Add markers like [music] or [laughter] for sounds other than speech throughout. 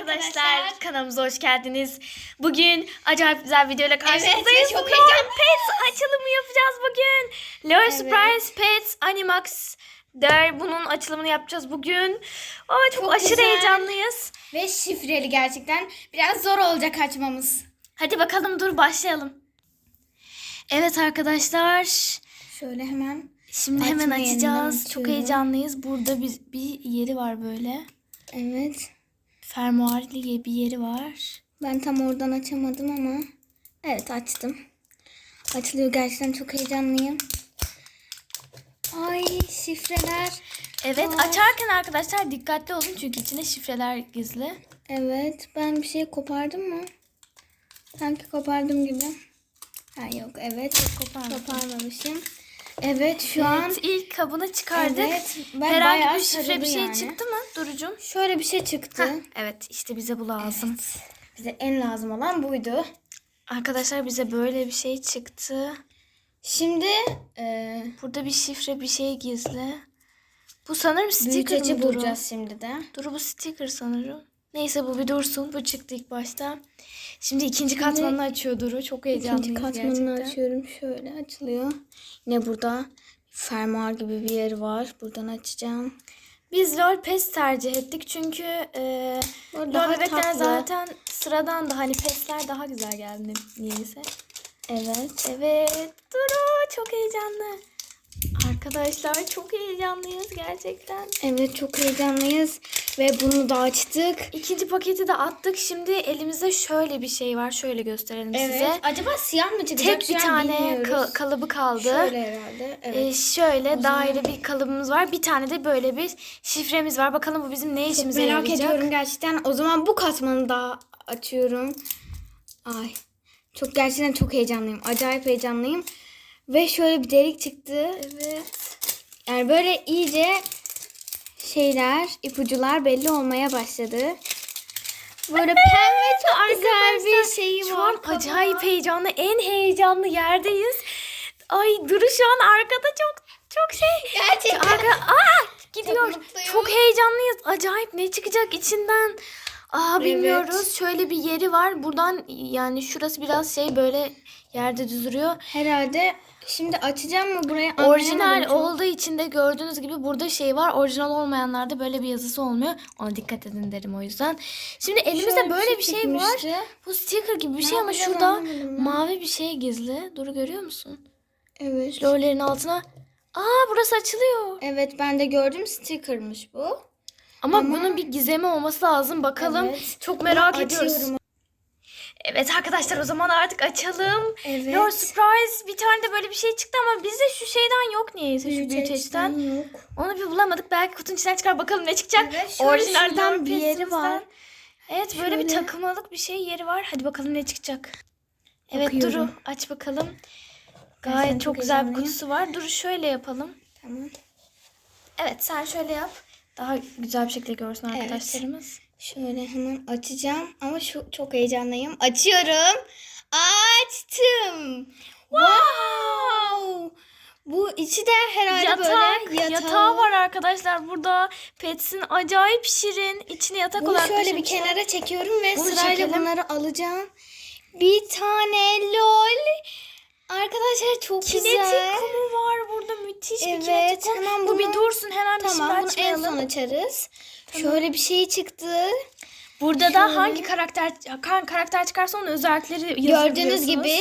arkadaşlar. arkadaşlar. Kanalımıza hoş geldiniz. Bugün acayip güzel bir videoyla karşınızdayız. ve çok Lol heyecanlıyım. Pets açılımı yapacağız bugün. Lol Evet. Surprise Pets Animax der. Bunun açılımını yapacağız bugün. Aa, çok, Çok aşırı güzel. heyecanlıyız. Ve şifreli gerçekten. Biraz zor olacak açmamız. Hadi bakalım dur başlayalım. Evet arkadaşlar. Şöyle hemen. Şimdi hemen açacağız. Çok heyecanlıyız. Burada bir, bir yeri var böyle. Evet. Fermuar diye bir yeri var. Ben tam oradan açamadım ama. Evet açtım. Açılıyor gerçekten çok heyecanlıyım. Ay şifreler. Evet Aa. açarken arkadaşlar dikkatli olun çünkü içinde şifreler gizli. Evet ben bir şey kopardım mı? Sanki kopardım gibi. Ha yok evet. Koparmadım. Koparmamışım. Evet şu an Evet, ilk kabını çıkardık. Evet, ben Herhangi bir şifre bir şey yani. çıktı mı Durucum? şöyle bir şey çıktı. Evet işte bize bu lazım. Bize en lazım olan buydu. Arkadaşlar bize böyle bir şey çıktı. Şimdi e, Burada bir şifre bir şey gizli. Bu sanırım sticker büyüteci bulacağız şimdi de. Duru bu sticker sanırım. Neyse bu bir dursun. Bu çıktı ilk başta. Şimdi ikinci katmanını açıyor Duru. Çok heyecanlıyız İkinci katmanını gerçekten. açıyorum. Şöyle açılıyor. Yine burada fermuar gibi bir yer var. Buradan açacağım. Biz LOL PES tercih ettik çünkü e, LOL daha bebekler tatlı. zaten sıradan da hani PES'ler daha güzel geldi niyeyse. Evet. Evet Duru çok heyecanlı. Arkadaşlar çok heyecanlıyız gerçekten. Evet çok heyecanlıyız. Ve bunu da açtık. İkinci paketi de attık. Şimdi elimizde şöyle bir şey var. Şöyle gösterelim size. Acaba siyah mı çıkacak? Tek bir tane bilmiyoruz. ka- kalıbı kaldı. Şöyle herhalde. Evet. Ee, şöyle O zaman- daire bir kalıbımız var. Bir tane de böyle bir şifremiz var. Bakalım bu bizim ne Çok işimize merak yarayacak. ediyorum gerçekten. O zaman bu katmanı daha açıyorum. Ay. Çok gerçekten çok heyecanlıyım. Acayip heyecanlıyım. Ve şöyle bir delik çıktı. Evet. Yani böyle iyice şeyler, ipucular belli olmaya başladı. Böyle pembe çok güzel bir şeyi Şu var. an acayip heyecanlı. En heyecanlı yerdeyiz. Ay Duru şu an arkada çok çok şey. Gerçekten. Arka, aa, gidiyor. Çok mutluyum. Çok heyecanlıyız. Acayip ne çıkacak içinden? Aa bilmiyoruz. Şöyle bir yeri var. Buradan yani şurası biraz şey böyle yerde düz duruyor. Herhalde şimdi açacağım mı burayı Orijinal olduğu için de gördüğünüz gibi burada şey var. Orijinal olmayanlarda böyle bir yazısı olmuyor. Ona dikkat edin derim o yüzden. Şimdi elimizde Şöyle böyle şey bir şey var. çıkmıştı. Bu sticker gibi bir şey ama şurada mavi bir şey gizli. Duru görüyor musun? Evet. Lollerin altına. Aa burası açılıyor. Evet ben de gördüm stickermış bu. Ama, Ama- bunun bir gizemi olması lazım. Bakalım. Evet. Çok merak Bunu ediyoruz. açıyorum. Evet arkadaşlar o zaman artık açalım. Evet. Your surprise bir tane de böyle bir şey çıktı ama bizde şu şeyden yok niyeyse şu büyüteçten. yok. Onu bir bulamadık. Belki kutunun içinden çıkar bakalım ne çıkacak. Evet, şöyle Orijinal şuradan Lord bir yeri var. Evet böyle bir Şöyle. takılmalık bir şey yeri var. Hadi bakalım ne çıkacak. Evet Bakıyorum. Duru aç bakalım. Gayet çok çok güzel bir kutusu var. Duru şöyle yapalım. Tamam. Evet sen şöyle yap. Daha güzel bir şekilde görsün Evet. Şöyle hemen açacağım ama şu çok heyecanlıyım. Açıyorum. Açtım. Wow. Bu içi de herhalde Yatak, böyle yatağı. yatağı var arkadaşlar burada. Pets'in acayip şirin. İçine yatak Bunu olarak şöyle bir kenara çekiyorum ve Bunu sırayla çekelim. bunları alacağım. Bir tane lol. Arkadaşlar çok Kinetik güzel. kumu var burada müthiş bir Evet, kinetik kum. hemen Bu bir bunu- dursun hemen bir Tamam şimdi bunu en son açarız. Şöyle bir şey çıktı. Burada da Şöyle. hangi karakter hangi karakter çıkarsa onun özellikleri Gördüğünüz gibi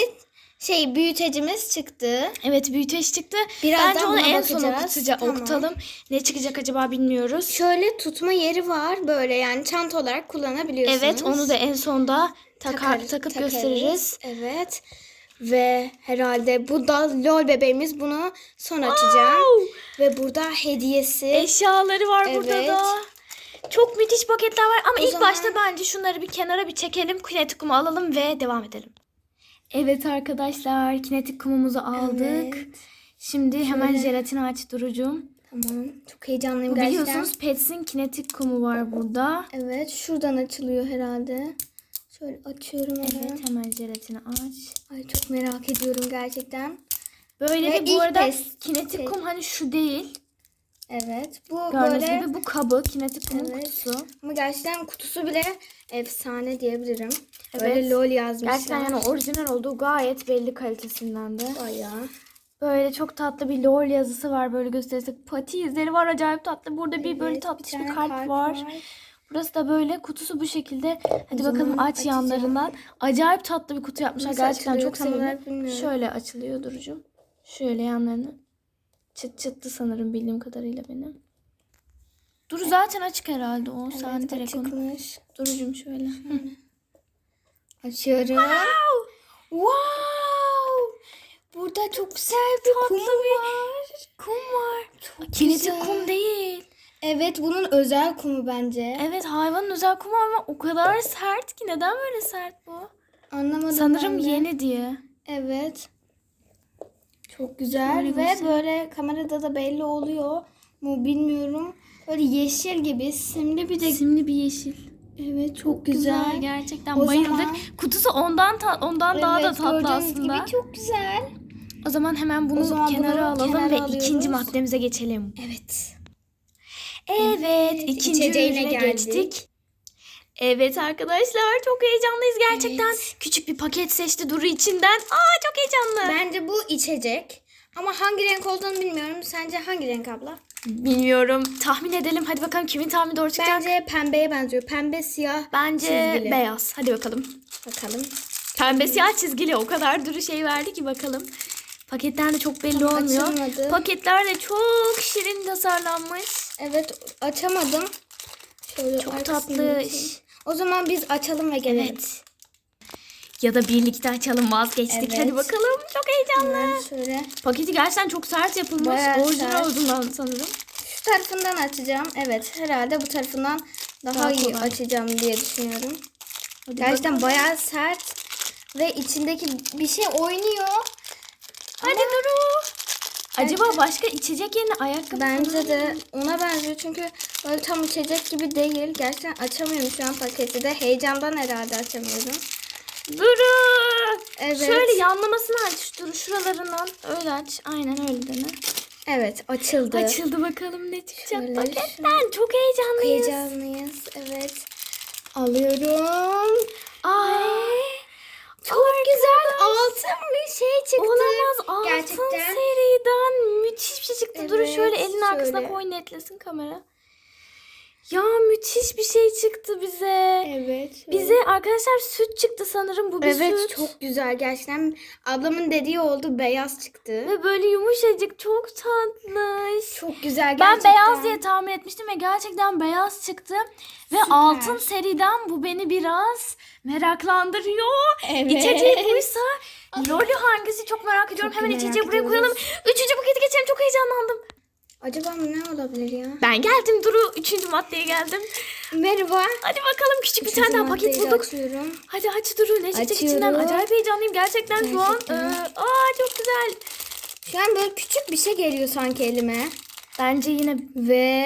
şey büyütecimiz çıktı. Evet büyüteç çıktı. Birazdan Bence onu en son bakacağız. okutacağız, Tamam. okutalım. Ne çıkacak acaba bilmiyoruz. Şöyle tutma yeri var böyle yani çanta olarak kullanabiliyorsunuz. Evet onu da en sonda takar, Takar- takıp takarız. gösteririz. Evet. Ve herhalde bu da lol bebeğimiz bunu son açacağım. Ve burada hediyesi. Eşyaları var burada Evet. da. Çok müthiş paketler var ama O ilk zaman- başta bence şunları bir kenara bir çekelim. Kinetik kumu alalım ve devam edelim. Evet arkadaşlar kinetik kumumuzu aldık. Evet. Şimdi hemen Şöyle. jelatin aç durucum. Tamam. Çok heyecanlıyım Bu gerçekten. biliyorsunuz Pets'in kinetik kumu var burada. Evet. Şuradan açılıyor herhalde. Şöyle açıyorum hemen. Evet hemen jelatini aç. Ay çok merak ediyorum gerçekten. Böyle Ve de bu arada pes- kinetik pes- kum hani şu değil. Evet. Bu Gördüğünüz böyle gibi bu kabı kinetik kumun Evet. kutusu. ama gerçekten kutusu bile efsane diyebilirim. Evet. Böyle lol yazmışlar. Gerçekten yani orijinal olduğu gayet belli kalitesinden de. Bayağı. Böyle çok tatlı bir lol yazısı var böyle gösterirsek. Pati izleri var acayip tatlı. Burada bir böyle Evet, tatlış bir, tane kalp, var. Burası da böyle kutusu bu şekilde. Hadi bakalım zaman aç açacağım. yanlarından. Acayip tatlı bir kutu yapmışlar. Nasıl Gerçekten çok bilmiyorum. Şöyle açılıyor Duru'cum. Şöyle yanlarını. Çıt çıttı sanırım bildiğim kadarıyla benim. Duru zaten açık herhalde o. Sen Evet, direkt onu. Duru'cum şöyle. Açıyorum. Wow! Burada çok güzel bir kum var. Kum var. Çok Kinetik güzel. kum değil. Evet bunun özel kumu bence. Evet hayvanın özel kumu ama o kadar sert ki neden böyle sert bu? Anlamadım Sanırım ben de. yeni diye. Evet. Çok güzel Şöyle ve göster. böyle kamerada da belli oluyor mu bilmiyorum. Böyle yeşil gibi simli bir de Simli bir yeşil. evet çok Güzel, güzel. gerçekten O bayıldık. zaman- Kutusu ondan ta- ondan daha da Evet, tatlı aslında. gibi çok güzel. O zaman hemen bunu O zaman kenara bunu alalım kenara ve alıyoruz. ikinci maddemize geçelim. Evet. Evet, Evet, ikinci ürüne geldik. geçtik. Evet arkadaşlar çok heyecanlıyız gerçekten. Küçük bir paket seçti Duru içinden. Aa çok heyecanlı. Bence bu içecek. Ama hangi renk olduğunu bilmiyorum. Sence hangi renk abla? Bilmiyorum. Tahmin edelim. Hadi bakalım kimin tahmini doğru çıkacak. Bence pembeye benziyor. Pembe siyah. Bence çizgili. beyaz. Hadi bakalım. Bakalım. Pembe siyah çizgili o kadar duru şey verdi ki bakalım. Paketler de çok belli Tam olmuyor. açılmadı. Paketler de çok şirin tasarlanmış. Evet açamadım. Şöyle Çok tatlış. açayım. O zaman biz açalım ve gelelim. Evet. Ya da birlikte açalım vazgeçtik. Evet. Hadi bakalım. Çok heyecanlı. Hemen şöyle Paketi gerçekten çok sert yapılmış. Bayağı Orijinal sert. olduğundan sanırım. şu tarafından açacağım. Evet herhalde bu tarafından daha, Daha iyi kolay. açacağım diye düşünüyorum. Hadi Gerçekten bakalım. bayağı sert ve içindeki bir şey oynuyor. Hadi Duru. Acaba başka içecek yerine ayakkabı Bence de ona benziyor çünkü böyle tam içecek gibi değil. Gerçekten açamıyorum şu an paketi de. Heyecandan herhalde açamıyorum. Duru. Evet. Şöyle yanlamasını aç Duru şuralarından. Öyle aç. Aynen öyle dene. Evet açıldı. Açıldı bakalım ne çıkacak Şöyle paketten. Çok heyecanlıyız. Heyecanlıyız. Evet. Alıyorum. Ay. Çok güzel altın bir şey çıktı. Olamaz altın Gerçekten. seriden müthiş bir şey çıktı. Evet, şöyle elin arkasına şöyle. koy netlesin kamera. Ya müthiş bir şey çıktı bize. Evet. Bize arkadaşlar süt çıktı sanırım bu bir Evet süt. çok güzel gerçekten. Ablamın dediği oldu beyaz çıktı. Ve böyle yumuşacık çok tatlış. Çok güzel Ben gerçekten. beyaz diye tahmin etmiştim ve gerçekten beyaz çıktı. Ve altın seriden bu beni biraz meraklandırıyor. Evet. İçeceği [laughs] buysa Loli hangisi çok merak ediyorum. Çok Hemen merak içeceği buraya koyalım. Üçüncü paketi geçelim çok heyecanlandım. Acaba ne olabilir ya? Ben geldim Duru. Üçüncü maddeye geldim. Merhaba. Hadi bakalım küçük bir Üçüncü tane daha paket bulduk. Açıyorum. Hadi aç Duru. Ne çıkacak içinden? Acayip heyecanlıyım. Gerçekten, şu an. Gerçekten. Ee, aa çok güzel. Şu an böyle küçük bir şey geliyor sanki elime. Bence yine Ve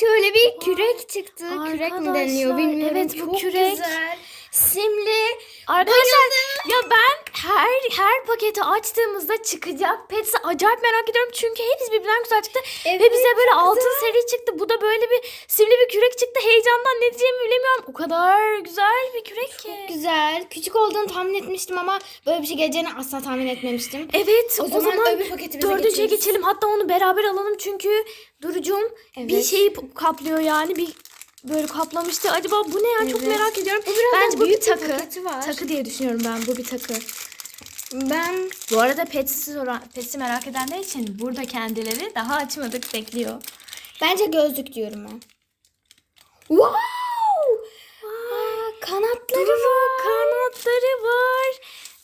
şöyle bir kürek çıktı. Kürek mi Arkadaşlar, deniyor bilmiyorum. evet, bu Çok kürek. güzel. Simli. Arkadaşlar ya ben her her paketi açtığımızda çıkacak petsi acayip merak ediyorum çünkü hepsi birbirinden güzel çıktı Evet, ve bize böyle çok altın güzel. seri çıktı. Bu da böyle bir simli bir kürek çıktı. Heyecandan ne diyeceğimi bilemiyorum. O kadar güzel bir kürek ki. Güzel. Küçük olduğunu tahmin etmiştim ama böyle bir şey geleceğini asla tahmin etmemiştim. Evet O o, zaman zaman, öbür paketimize dördüncüye geçiyoruz. geçelim. Hatta onu beraber alalım çünkü Duru'cum bir Evet. şeyi p- kaplıyor yani bir böyle kaplamıştı. Acaba bu ne ya? Çok Evet. merak ediyorum. Bu biraz Bence bu bir takı. var. Takı diye düşünüyorum ben. Bu bir takı. Ben Bu arada Pets'i soran, Pets'i merak edenler için burada kendileri daha açmadık bekliyor. bence gözlük diyorum ben. Wow! Aa, kanatları Duru var. kanatları var.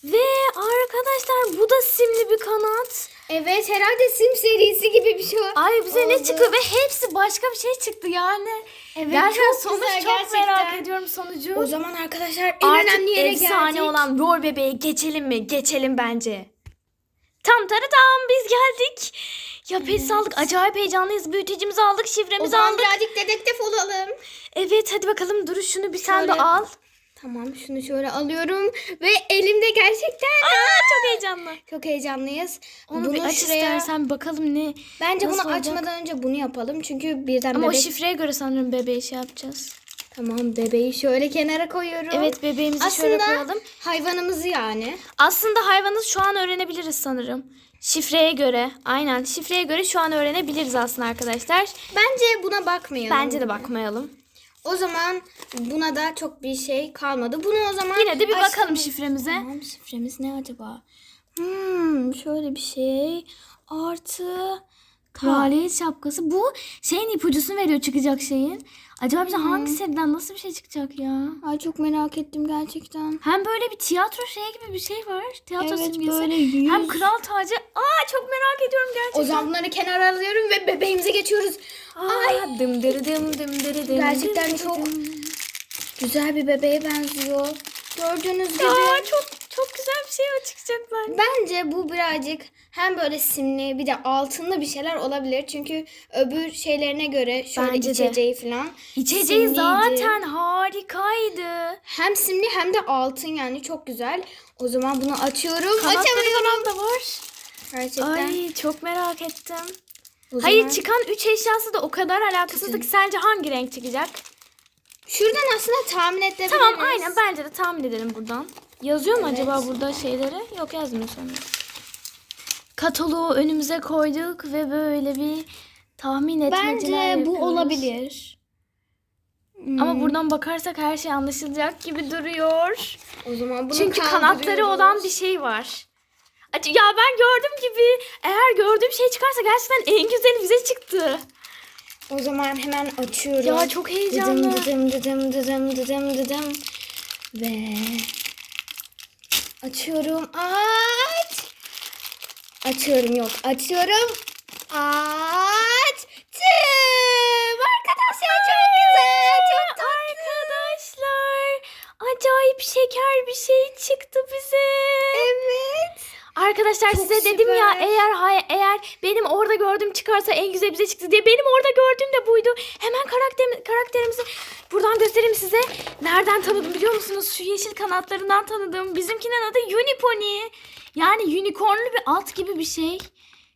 Ve arkadaşlar bu da simli bir kanat. Evet herhalde sim serisi gibi bir şey var. Ay bize ne Oldu. çıkıyor ve hepsi başka bir şey çıktı yani. Evet, gerçekten çok sonuç güzel, çok gerçekten. merak ediyorum sonucu. O zaman arkadaşlar en Artık önemli yere efsane geldik. olan rol bebeğe geçelim mi? Geçelim bence. Tam tarı tam biz geldik. Ya pes aldık. Acayip heyecanlıyız. Büyütecimizi aldık. O Şifremizi zaman aldık. birazcık dedektif olalım. Evet hadi bakalım Duru şunu bir sen de Şöyle. al. Tamam şunu şöyle alıyorum ve elimde gerçekten Aa, çok heyecanlı. çok heyecanlıyız. Onu bir aç istersen bakalım ne. Bence bunu olacak? açmadan önce bunu yapalım. Çünkü birden Ama bebek... o şifreye göre sanırım bebeği şey yapacağız. Tamam bebeği şöyle kenara koyuyorum. Evet bebeğimizi şöyle Aslında koyalım. hayvanımızı yani. Aslında hayvanı şu an öğrenebiliriz sanırım. Şifreye göre. Aynen şifreye göre şu an öğrenebiliriz aslında arkadaşlar. Bence buna bakmayalım. Bence de bakmayalım. O zaman buna da çok bir şey kalmadı. Bunu o zaman Yine de bir açtım. bakalım şifremize. Tamam şifremiz ne acaba? Hmm, şöyle bir şey. Artı Kraliyet şapkası. Bu şeyin ipucusunu veriyor çıkacak şeyin. Acaba bize hangi seriden nasıl bir şey çıkacak ya? Ay çok merak ettim gerçekten. Hem böyle bir tiyatro şey gibi bir şey var. Tiyatro Evet, simgesi. böyle yüz. Hem kral tacı. Aa çok merak ediyorum gerçekten. O zaman bunları kenara alıyorum ve bebeğimize geçiyoruz. Ay. Dım dırı dım dım dırı dım Gerçekten çok güzel bir bebeğe benziyor. Gördüğünüz gibi. Ya çok çok güzel bir şey çıkacak bence. Bence bu birazcık hem böyle simli bir de altınlı bir şeyler olabilir. Çünkü öbür şeylerine göre şöyle Bence de. içeceği falan. İçeceği simliydi. zaten harikaydı. Hem simli hem de altın yani çok güzel. O zaman bunu açıyorum. Kanatları Açamıyorum. falan da var. Gerçekten. Ay çok merak ettim. O Hayır zaman- çıkan 3 eşyası da o kadar alakasızdı ki sence hangi renk çıkacak? Şuradan aslında tahmin edebiliriz. Tamam aynen bence de tahmin edelim buradan. Yazıyor mu Evet. acaba burada şeyleri? Yok yazmıyor sanırım. Kataloğu önümüze koyduk ve böyle bir tahmin etmeceler Bence bu yapıyoruz. olabilir. Ama Hmm, buradan bakarsak her şey anlaşılacak gibi duruyor. o zaman bunu Çünkü kanatları olan bir şey var. Ya ben gördüm gibi eğer gördüğüm şey çıkarsa gerçekten en güzeli bize çıktı. O zaman hemen açıyorum. Ya çok heyecanlı. Dıdım dıdım dıdım dıdım dıdım. Ve açıyorum. Aç. Açıyorum yok. Açıyorum. Açtım. Arkadaşlar çok güzel. Çok tatlı. Arkadaşlar acayip şeker bir şey çıktı bize. Evet. Arkadaşlar Çok size dedim ya süper. eğer hay- eğer benim orada gördüğüm çıkarsa en güzel bize çıktı diye. Benim orada gördüğüm de buydu. Hemen karakter karakterimizi buradan göstereyim size. Nereden tanıdım biliyor musunuz? Şu yeşil kanatlarından tanıdım. Bizimkinin adı Unipony. Yani unicornlu bir at gibi bir şey.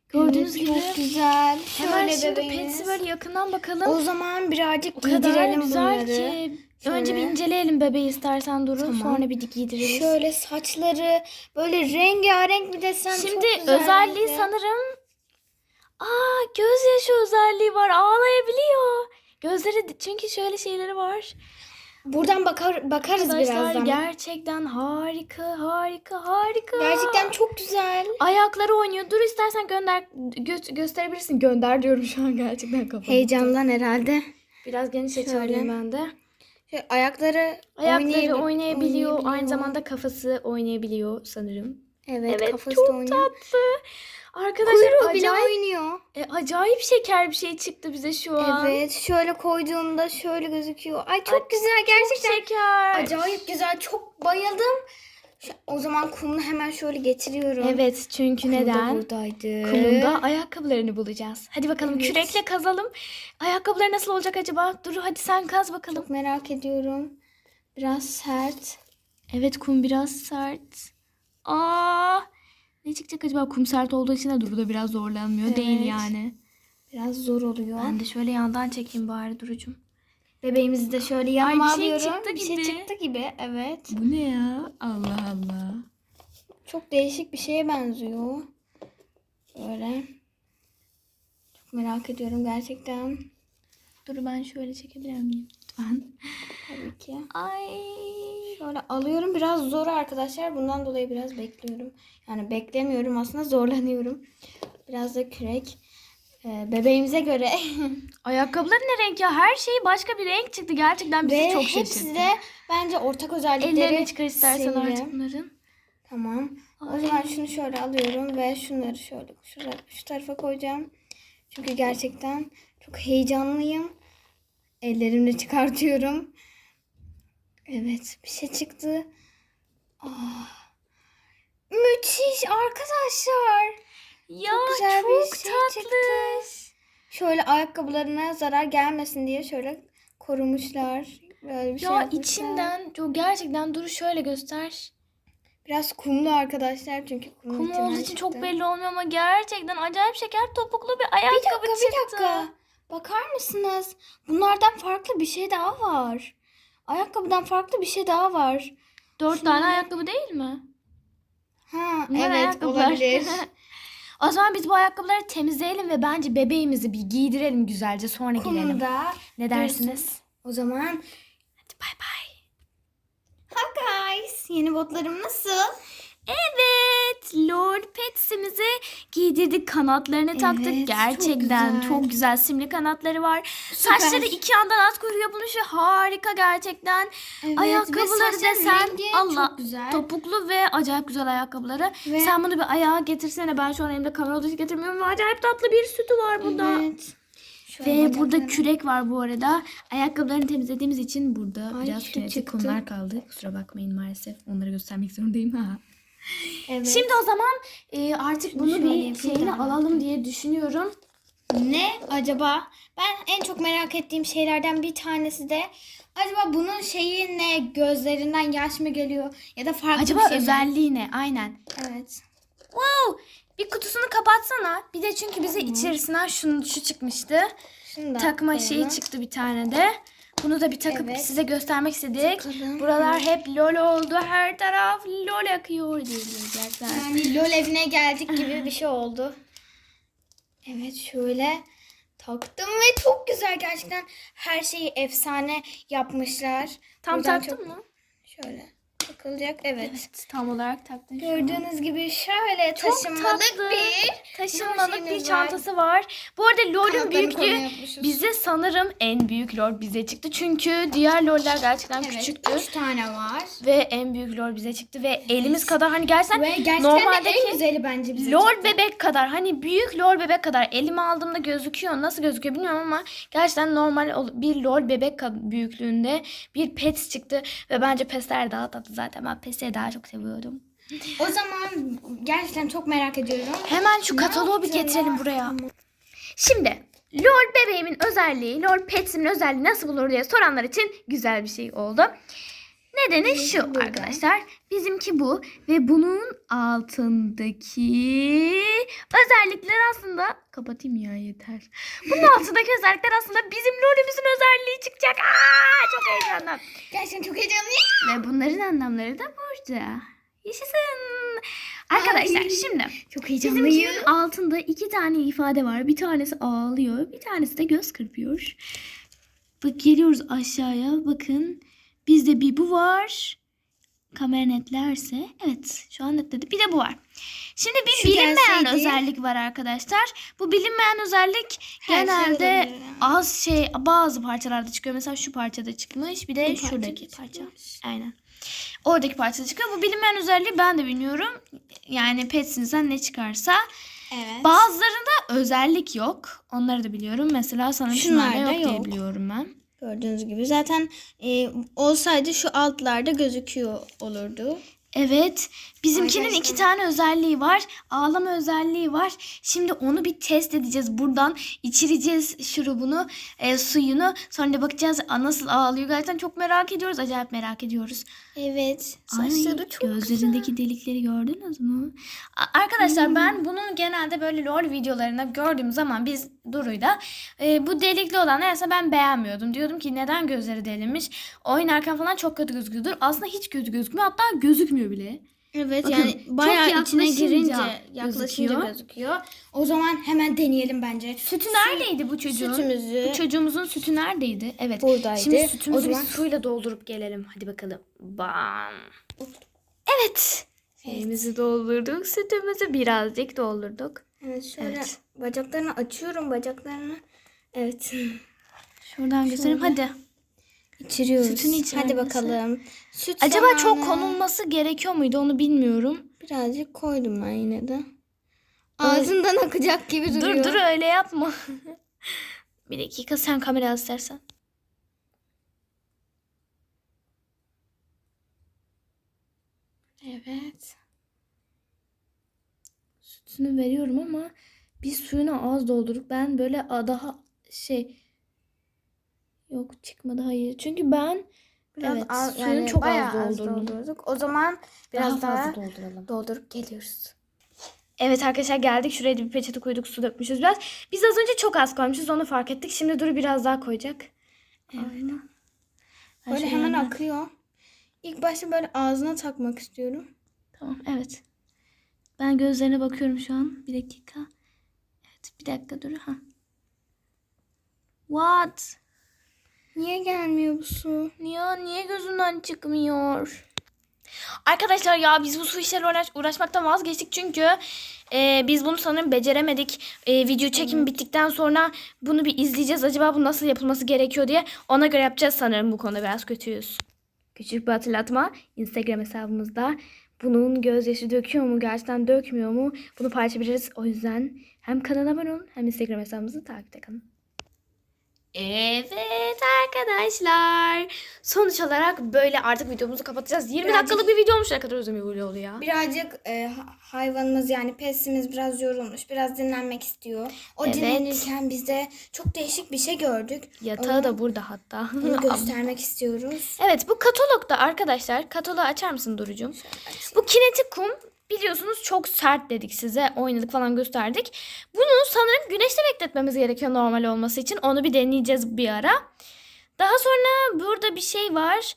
Gördüğünüz gibi. Çok güzel. Hemen Şöyle şimdi bebeğimiz. böyle yakından bakalım. O zaman birazcık O kadar giydirelim güzel bunları. ki. Önce bir Şöyle. inceleyelim bebeği istersen Duru. Tamam. Sonra bir giydiririz. Şöyle saçları böyle rengarenk bir desen çok Şimdi güzel özelliği sanırım Aa gözyaşı özelliği var. Ağlayabiliyor. Gözleri çünkü şöyle şeyleri var. Buradan bakar bakarız Arkadaşlar birazdan. gerçekten harika, harika, harika. Gerçekten çok güzel. Ayakları oynuyor. Dur istersen gönder gö- gösterebilirsin. Gönder diyorum şu an gerçekten kafam. Heyecandan herhalde. Biraz geniş Şöyle. açıyorum ben de. Şöyle ayakları Ayakları oynayabil- oynayabiliyor. Aynı zamanda kafası oynayabiliyor sanırım. evet, Evet, kafası çok da oynuyor. tatlı. Arkadaşlar Kuyruğu bile acayip, oynuyor. e, acayip şeker bir şey çıktı bize şu an. Evet, şöyle koyduğumda şöyle gözüküyor. Ay çok güzel gerçekten. Şeker. Acayip güzel. Çok bayıldım. O zaman kumunu hemen şöyle getiriyorum. Evet çünkü Kum da neden? buradaydı. Kumunda ayakkabılarını bulacağız. Hadi bakalım Evet. kürekle kazalım. Ayakkabıları nasıl olacak acaba? Dur hadi sen kaz bakalım. Çok merak ediyorum. Biraz sert. Evet kum biraz sert. Aa! Ne çıkacak acaba? Kum sert olduğu için de Duru da biraz zorlanmıyor. Değil Evet. yani. Biraz zor oluyor. Ben de şöyle yandan çekeyim bari Duru'cum. Bebeğimizi de şöyle yanıma bir şey alıyorum. çıktı bir şey gibi. çıktı gibi. Evet. Bu ne ya? Allah Allah. Çok değişik bir şeye benziyor. Böyle. Çok merak ediyorum gerçekten. Duru ben şöyle çekebilir miyim? Lütfen. Tabii ki. Ay. Şöyle alıyorum. Biraz zor arkadaşlar. Bundan dolayı biraz bekliyorum. Yani beklemiyorum aslında zorlanıyorum. Biraz da kürek. Ee, bebeğimize göre. [laughs] Ayakkabıları ne renk ya? Her şey başka bir renk çıktı. Gerçekten bizi Ve çok hepsi şaşırttı. de bence ortak özellikleri. Ellerini çıkar istersen artık bunların. Tamam. O Ay. zaman şunu şöyle alıyorum ve şunları şöyle şuraya, şu tarafa koyacağım. Çünkü gerçekten çok heyecanlıyım. Ellerimle çıkartıyorum. Evet bir şey çıktı. Ah. Müthiş arkadaşlar. Ya Çok güzel çok bir şey tatlı. çıktı. Şöyle ayakkabılarına zarar gelmesin diye şöyle korumuşlar. Böyle bir şey Ya yapmışlar. içinden çok gerçekten dur şöyle göster. Biraz kumlu arkadaşlar çünkü kum, Kum içinden olduğu için çok çıktı. belli olmuyor ama gerçekten acayip şeker topuklu bir Bir ayakkabı dakika bir çıktı. dakika. Bakar mısınız? Bunlardan farklı bir şey daha var. Ayakkabıdan farklı bir şey daha var. Dört Şunları- tane ayakkabı değil mi? Ha Bunlar evet ayakkabılar. olabilir. [laughs] o zaman biz bu ayakkabıları temizleyelim ve bence bebeğimizi bir giydirelim güzelce sonra girelim. Kumda. Ne dersiniz? O zaman Hadi bay bay. ha guys yeni botlarım nasıl? Evet, Lord Pets'imizi giydirdik, kanatlarını taktık. Evet, çok Gerçekten güzel. çok güzel. simli kanatları var. Süper. Saçları iki yandan at kuyruğu yapılmış ve harika gerçekten. Evet, Ayakkabıları desen Allah çok güzel. topuklu ve acayip güzel ayakkabıları. Ve- Sen bunu bir ayağa getirsene. Ben şu an elimde kamera için getirmiyorum. Ve acayip tatlı bir sütü var burada. Evet. Şöyle Ve burada kürek var bu arada. Ayakkabılarını temizlediğimiz için burada Ay, biraz çıktı. konular kaldı. Kusura bakmayın maalesef. Onları göstermek zorundayım. [laughs] Ha. Evet. Şimdi o zaman e, artık bunu şöyle bir şeyini alalım diye düşünüyorum. Ne acaba? Ben en çok merak ettiğim şeylerden bir tanesi de acaba bunun şeyi ne? Gözlerinden yaş mı geliyor? Ya da farklı Acaba bir şey mi? özelliği ne? Aynen. Evet. Wow! Bir kutusunu kapatsana. Bir de çünkü bize içerisinden şunu şu çıkmıştı. Şunu Takma şeyi koyalım. çıktı bir tane de. Bunu da bir takıp Evet. size göstermek istedik. Takalım. Buralar hep lol oldu. Her taraf lol akıyor diyecekler. Yani LOL evine geldik gibi bir şey oldu. Evet şöyle taktım ve çok güzel gerçekten her şeyi efsane yapmışlar. Tam Buradan taktın çok- mı? Şöyle takılacak evet. Evet, tam olarak taktın. Gördüğünüz gibi şöyle Çok taşımalık tatlı. bir Taşınmalık bir şeyimiz var. çantası var. Bu arada LOL'ün büyüklüğü bize sanırım en büyük LOL bize çıktı. Çünkü diğer LOL'ler gerçekten evet, küçüktü. üç tane var. Ve en büyük LOL bize çıktı ve elimiz kadar hani gerçekten Ve gerçekten normaldeki en güzeli bence bize LOL çıktı. bebek kadar hani büyük LOL bebek kadar elime aldığımda gözüküyor. Nasıl gözüküyor bilmiyorum ama gerçekten normal bir LOL bebek büyüklüğünde bir pet çıktı. Ve bence pesler daha tatlı zaten. Ben pesleri daha çok seviyorum. O zaman gerçekten çok merak ediyorum. Hemen şu kataloğu bir getirelim buraya. Şimdi LOL bebeğimin özelliği, LOL Pets'imin özelliği nasıl bulur diye soranlar için güzel bir şey oldu. Nedeni şu arkadaşlar. Bizimki bu ve bunun altındaki özellikler aslında kapatayım ya yeter. Bunun altındaki özellikler aslında bizim LOL'ümüzün özelliği çıkacak. Aa, çok heyecanlı. Gerçekten çok heyecanlıyım. Ve bunların anlamları da burada. Yaşasın. Arkadaşlar Ay. şimdi Çok Bizimkinin altında iki tane ifade var. Bir tanesi ağlıyor, bir tanesi de göz kırpıyor. Bak geliyoruz aşağıya. Bakın bizde bir bu var. Kamera netlerse. Evet şu an netledi. Bir de bu var. Şimdi bir Şu bilinmeyen gelseydi. özellik var arkadaşlar. Bu bilinmeyen özellik Her şey genelde olabilir. az şey bazı parçalarda çıkıyor. Mesela şu parçada çıkmış. Bir de Bu parçada şuradaki parça. çıkmış. Aynen. Oradaki parçada çıkıyor. Bu bilinmeyen özelliği ben de bilmiyorum. Yani petsinizden ne çıkarsa. Evet. Bazılarında özellik yok. Onları da biliyorum. Mesela sanırım Şunlarda şunlarda yok, diye yok. biliyorum ben. Gördüğünüz gibi zaten e, olsaydı şu altlarda gözüküyor olurdu. Evet. Bizimkinin Arkadaşlar. iki tane özelliği var. Ağlama özelliği var. Şimdi onu bir test edeceğiz. Buradan içireceğiz şurubunu, e, suyunu. Sonra da bakacağız a, nasıl ağlıyor. Gerçekten çok merak ediyoruz. Acayip merak ediyoruz. Evet. Ay, Saçları çok gözlerindeki delikleri gördünüz mü? A- Arkadaşlar Hmm. ben bunun genelde böyle LOL videolarında gördüğüm zaman biz Duru'yla e, bu delikli olan neyse ben beğenmiyordum. Diyordum ki neden gözleri delinmiş? Oynarken falan çok kötü gözüküyordur. Aslında hiç kötü gözükmüyor. Hatta gözükmüyor bile. Evet Bakın, yani bayağı içine girince yaklaşınca gözüküyor. gözüküyor. O zaman hemen deneyelim bence. Sütü neredeydi bu çocuğun? Sütümüzü Bu çocuğumuzun sütü neredeydi? Evet. buradaydı. Şimdi sütümüzü o zaman bir suyla doldurup gelelim. Hadi bakalım. Bam. Evet. Şeyimizi doldurduk. Sütümüzü birazcık doldurduk. evet şöyle Evet. bacaklarını açıyorum bacaklarını. Evet. Şuradan göstereyim. Hadi. İçiriyoruz. Sütünü içer Hadi bakalım. Süt Acaba çok zamanı. konulması gerekiyor muydu onu bilmiyorum. Birazcık koydum ben yine de. Ağzından akacak gibi duruyor. Dur dur öyle yapma. [laughs] bir dakika sen kamera al istersen. Evet. Sütünü veriyorum ama biz suyunu az doldurup ben böyle daha şey Yok çıkmadı hayır. Çünkü ben Biraz Evet, az, suyunu yani çok az bayağı az doldurdum. doldurduk. O zaman biraz daha daha, dolduralım. doldurup geliyoruz. Evet arkadaşlar geldik. Şuraya bir peçete koyduk. Su dökmüşüz biraz. Biz az önce çok az koymuşuz. Onu fark ettik. Şimdi Duru biraz daha koyacak. Aynen. Ben Böyle hemen hemen- akıyor. İlk başta böyle ağzına takmak istiyorum. Tamam evet. Ben gözlerine bakıyorum şu an. Bir dakika. Evet bir dakika Duru. Ha. What? Niye gelmiyor bu su? Ya niye gözünden çıkmıyor? Arkadaşlar ya biz bu su işleriyle uğraş, uğraşmaktan vazgeçtik çünkü e, biz bunu sanırım beceremedik. E, video çekimi bittikten sonra bunu bir izleyeceğiz. Acaba bu nasıl yapılması gerekiyor diye ona göre yapacağız sanırım bu konuda biraz kötüyüz. Küçük bir hatırlatma Instagram hesabımızda bunun gözyaşı döküyor mu gerçekten dökmüyor mu bunu paylaşabiliriz. O yüzden hem kanala abone olun hem Instagram hesabımızı takipte kalın. Evet arkadaşlar. Sonuç olarak böyle artık videomuzu kapatacağız. 20 Birazcık- dakikalık bir video olmuş. Ne kadar uzun bir video oldu ya. Birazcık e, ha- hayvanımız yani pesimiz biraz yorulmuş. Biraz dinlenmek istiyor. O Evet. dinlenirken biz de çok değişik bir şey gördük. Yatağı da burada hatta. Bunu [laughs] göstermek istiyoruz. evet bu katalogda arkadaşlar. Kataloğu açar mısın Duru'cum? Bu kinetik kum biliyorsunuz çok sert dedik size. Oynadık falan gösterdik. Bunu sanırım güneşte bekletmemiz gerekiyor normal olması için. Onu bir deneyeceğiz bir ara. Daha sonra burada bir şey var.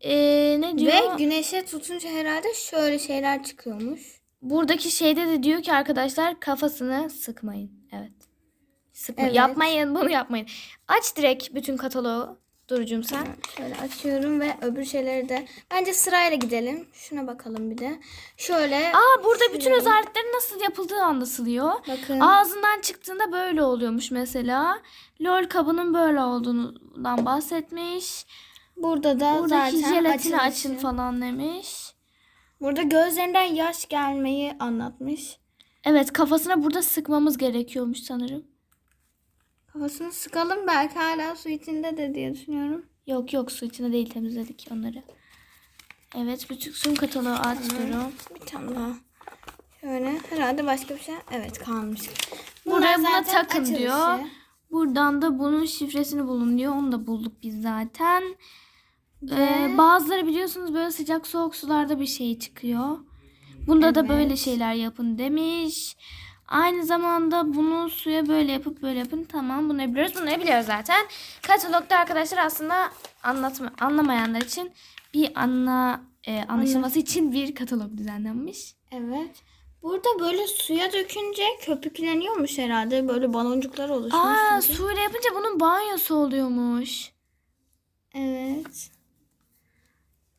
Ee, ne diyor? Ve güneşe tutunca herhalde şöyle şeyler çıkıyormuş. Buradaki şeyde de diyor ki arkadaşlar kafasını sıkmayın. Evet. Sıkmayın. Evet. Yapmayın bunu yapmayın. Aç direkt bütün kataloğu. Durucum sen. Şöyle açıyorum ve öbür şeyleri de bence sırayla gidelim. Şuna bakalım bir de. Şöyle Aa burada bütün Şuraya. özelliklerin nasıl yapıldığı anlatılıyor. bakın. Ağzından çıktığında böyle oluyormuş mesela. LOL kabının böyle olduğundan bahsetmiş. Burada da Buradaki zaten jelatini açın falan demiş. Burada gözlerinden yaş gelmeyi anlatmış. Evet kafasına burada sıkmamız gerekiyormuş sanırım. Kafasını sıkalım belki hala su içinde de diye düşünüyorum. Yok yok su içine değil temizledik onları. Evet bütün suyun kataloğu açıyorum. Bir tane daha. Şöyle herhalde başka bir şey. Evet kalmış. Buraya buna takın açılışı. diyor. Buradan da bunun şifresini bulun diyor. Onu da bulduk biz zaten. Ee, Ve- bazıları biliyorsunuz böyle sıcak soğuk sularda bir şey çıkıyor. Bunda da Evet. böyle şeyler yapın demiş. Aynı zamanda bunu suya böyle yapıp böyle yapın. Tamam bunu biliyoruz. Bunu biliyoruz zaten. Katalogda arkadaşlar aslında anlatma, anlamayanlar için bir anla e, anlaşılması için bir katalog düzenlenmiş. Evet. Burada böyle suya dökünce köpükleniyormuş herhalde. Böyle baloncuklar oluşmuş. Aa gibi. suyla yapınca bunun banyosu oluyormuş. Evet.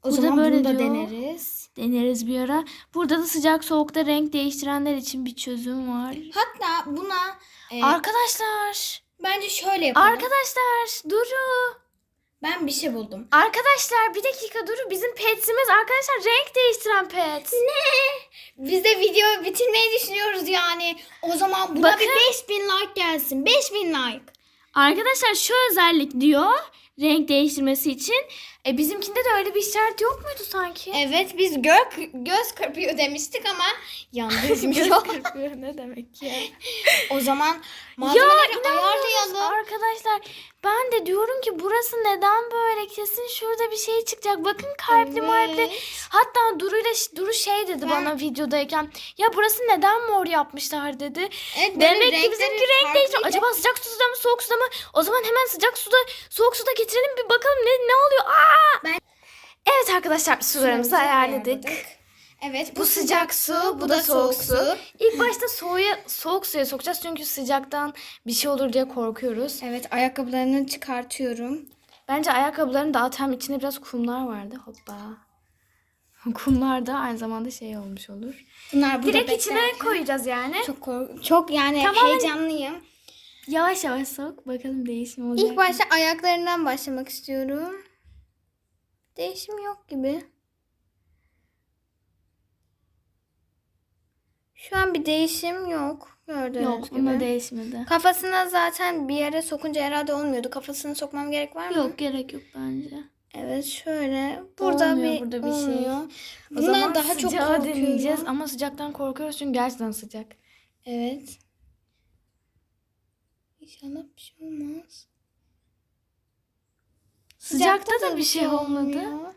O Bu da zaman böyle bunu da diyor. deneriz. Deneriz bir ara. Burada da sıcak soğukta renk değiştirenler için bir çözüm var. Hatta buna e, Arkadaşlar. bence şöyle yapalım. Arkadaşlar Duru. ben bir şey buldum. Arkadaşlar bir dakika Duru. Bizim petsimiz arkadaşlar renk değiştiren pet. Biz de video bitirmeyi düşünüyoruz yani. O zaman buna Bakın. bir 5000 like gelsin. 5000 like. Arkadaşlar şu özellik diyor. Renk değiştirmesi için. E bizimkinde de öyle bir işaret yok muydu sanki? Evet biz gök, göz kırpıyor demiştik ama yanlış [laughs] Göz kırpıyor ne demek ya? [laughs] o zaman Ya malzemeleri inanmıyorsunuz ayarlayalım. arkadaşlar. Ben de diyorum ki burası neden böyle? Kesin şurada bir şey çıkacak. Bakın kalpli. Evet. Hatta Duru ile Duru şey dedi Ben- bana videodayken. Ya burası neden mor yapmışlar dedi. Evet, Demek ki bizimki renk değişiyor. Acaba sıcak suda mı soğuk suda mı? O zaman hemen sıcak suda soğuk suda getirelim bir bakalım ne ne oluyor. Aa! Ben- Evet arkadaşlar sularımızı ayarladık. Evet Bu sıcak su, bu da soğuk su. İlk başta soğuya, soğuk suya sokacağız çünkü sıcaktan bir şey olur diye korkuyoruz. Evet ayakkabılarını çıkartıyorum. Bence ayakkabıların daha tam içinde biraz kumlar vardı. Hoppa. [laughs] Kumlar da aynı zamanda şey olmuş olur. Bunlar burada Direkt içine beklerken- koyacağız yani. Çok kork- çok yani Tamamen- heyecanlıyım. Yavaş yavaş sok. Bakalım değişim olacak. İlk başta ayaklarından başlamak istiyorum. Değişim yok gibi. Şu an bir değişim yok. Gördüğünüz Yok gibi. bunda değişmedi. Kafasına zaten bir yere sokunca herhalde olmuyordu. Kafasını sokmam gerek var mı? Yok gerek yok bence. Evet şöyle. Burada Olmuyor bir, burada bir şey. olmuyor. O Bundan zaman daha çok deneyeceğiz ama sıcaktan korkuyoruz çünkü gerçekten sıcak. Evet. İnşallah bir şey olmaz. Sıcakta da bir şey olmadı. olmuyor.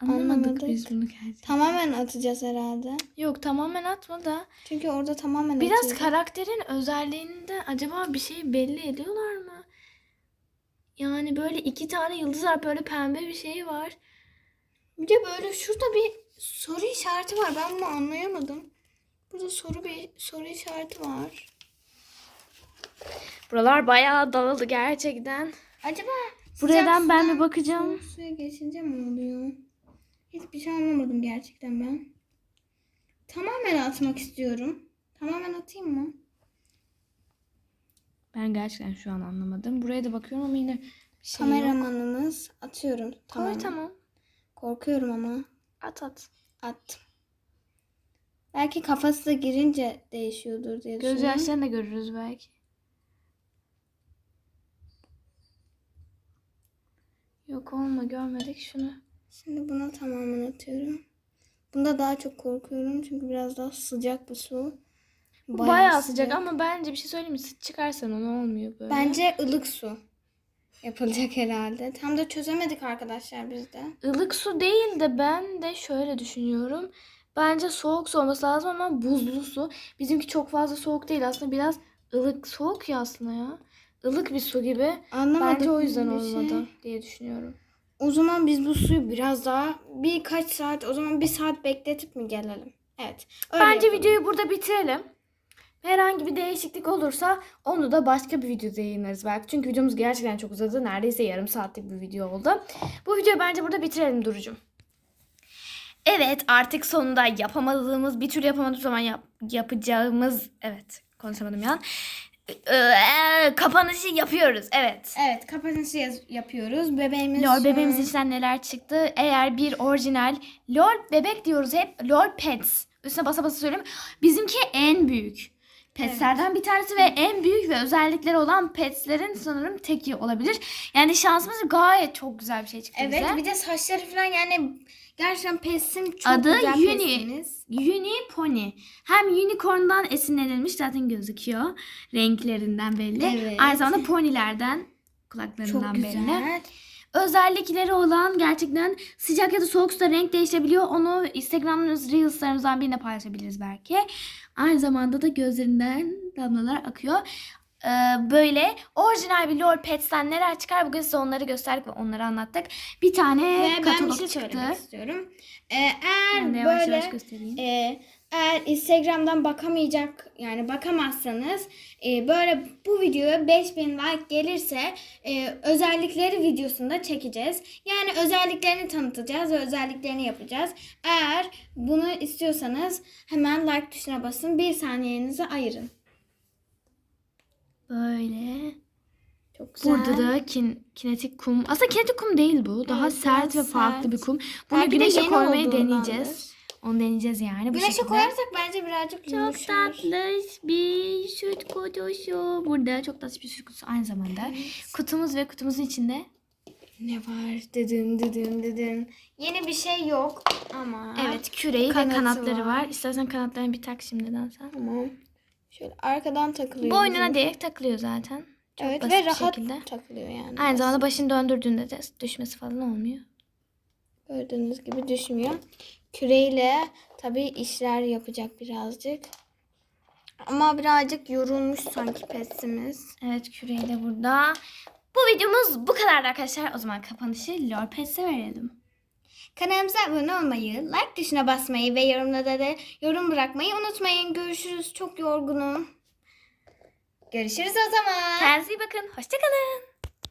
Anlamadık Anlamadık. biz bunu gerçekten. Tamamen atacağız herhalde. Yok tamamen atma da. Çünkü orada tamamen Biraz atıyoruz. karakterin özelliğinde acaba bir şey belli ediyorlar mı? Yani böyle iki tane yıldız var böyle pembe bir şey var. Bir de böyle şurada bir soru işareti var. Ben bunu anlayamadım. Burada soru bir soru işareti var. Buralar bayağı dağıldı gerçekten. Acaba Buradan sıcak ben bir bakacağım. soğuk suya geçince mi oluyor? Hiçbir şey anlamadım gerçekten ben. Tamamen atmak istiyorum. Tamamen atayım mı? Ben gerçekten şu an anlamadım. Buraya da bakıyorum ama yine bir şey yok. Kameramanımız atıyorum. Tamam. Koy tamam. Korkuyorum ama. At at. Attım. Belki kafası da girince değişiyordur diye Göz düşünüyorum. yaşlarını da görürüz belki. Yok olma görmedik şunu. Şimdi buna tamamen atıyorum. Bunda daha çok korkuyorum çünkü biraz daha sıcak bir su. Bu bayağı, sıcak. ama bence bir şey söyleyeyim mi? Çıkarsan o ne olmuyor böyle. Bence ılık su yapılacak herhalde. Tam da çözemedik arkadaşlar biz de. ılık su değil de ben de şöyle düşünüyorum. Bence soğuk su olması lazım ama buzlu su. Bizimki çok fazla soğuk değil aslında biraz ılık soğuk ya aslında ya. Ilık bir su gibi. Anlamadık Bence o yüzden şey. olmadı diye düşünüyorum. O zaman biz bu suyu biraz daha birkaç saat o zaman bir saat bekletip mi gelelim? Evet. öyle Bence yapalım. videoyu burada bitirelim. Herhangi bir değişiklik olursa onu da başka bir videoda yayınlarız belki. Çünkü videomuz gerçekten çok uzadı. Neredeyse yarım saatlik bir video oldu. Bu videoyu bence burada bitirelim Duru'cum. Evet artık sonunda yapamadığımız bir tür yapamadığımız zaman yap- yapacağımız evet konuşamadım ya. Ee, kapanışı yapıyoruz evet. Evet kapanışı yaz- yapıyoruz. Bebeğimiz bebeğimizin an- içinden neler çıktı? Eğer bir orijinal LOL bebek diyoruz hep LOL Pets. Üstüne basa basa söyleyeyim. Bizimki en büyük. Petslerden bir tanesi ve en büyük ve özellikleri olan petslerin sanırım teki olabilir. Yani şansımız gayet çok güzel bir şey çıktı Evet bize. bir de saçları falan yani gerçekten pesim çok Adı güzel Uni. pesimiz. Uni Pony. Hem unicorn'dan esinlenilmiş zaten gözüküyor. Renklerinden belli. Evet. Aynı zamanda ponylerden Çok kulaklarından güzel. belli. özellikleri olan gerçekten sıcak ya da soğuk suda renk değişebiliyor. Onu Instagram'ımız, Reels'larımızdan birine paylaşabiliriz belki. Aynı zamanda da gözlerinden damlalar akıyor. Ee, böyle orijinal bir LOL Pets'ten neler çıkar bugün size onları gösterdik ve onları anlattık. Bir tane Ve ben bir katalog şey çıktı. söylemek istiyorum. Ee, eğer Ben de yavaş böyle yavaş göstereyim. e, eğer Instagram'dan bakamayacak yani bakamazsanız e, böyle bu videoya 5000 like gelirse e, özellikleri videosunda çekeceğiz. Yani özelliklerini tanıtacağız ve özelliklerini yapacağız. Eğer bunu istiyorsanız hemen like tuşuna basın. Bir saniyenizi ayırın. Böyle. Çok güzel. Burada da kin, kinetik kum. Aslında kinetik kum değil bu. Daha Evet, sert ve farklı sert. bir kum. Bunu Belki de güneşe koymayı olduğundandır. deneyeceğiz. Onu deneyeceğiz yani bu Güneşe şekilde. koyarsak bence birazcık Çok yumuşar. tatlış bir süt kutusu. Burada çok tatlı bir süt kutusu aynı zamanda. Kutumuz ve kutumuzun içinde. Ne var? Dedin dedin dedin. Yeni bir şey yok ama. Evet küreği Kanatı ve kanatları var. var. İstersen kanatlarını bir tak şimdiden sen. Tamam. Şöyle arkadan takılıyor. Boynuna direkt takılıyor zaten. Çok Evet basit ve rahat şekilde. takılıyor yani. Aynı zamanda başını döndürdüğünde de düşmesi falan olmuyor. Gördüğünüz gibi düşmüyor. Küreyle tabii işler yapacak birazcık. Ama birazcık yorulmuş sanki pesimiz. Evet küreği de burada. Bu videomuz bu kadar arkadaşlar. O zaman kapanışı Lord Pets'e verelim. Kanalımıza abone olmayı, like tuşuna basmayı ve yorumlarda da yorum bırakmayı unutmayın. Görüşürüz. Çok yorgunum. Görüşürüz o zaman. Kendinize iyi bakın. Hoşçakalın.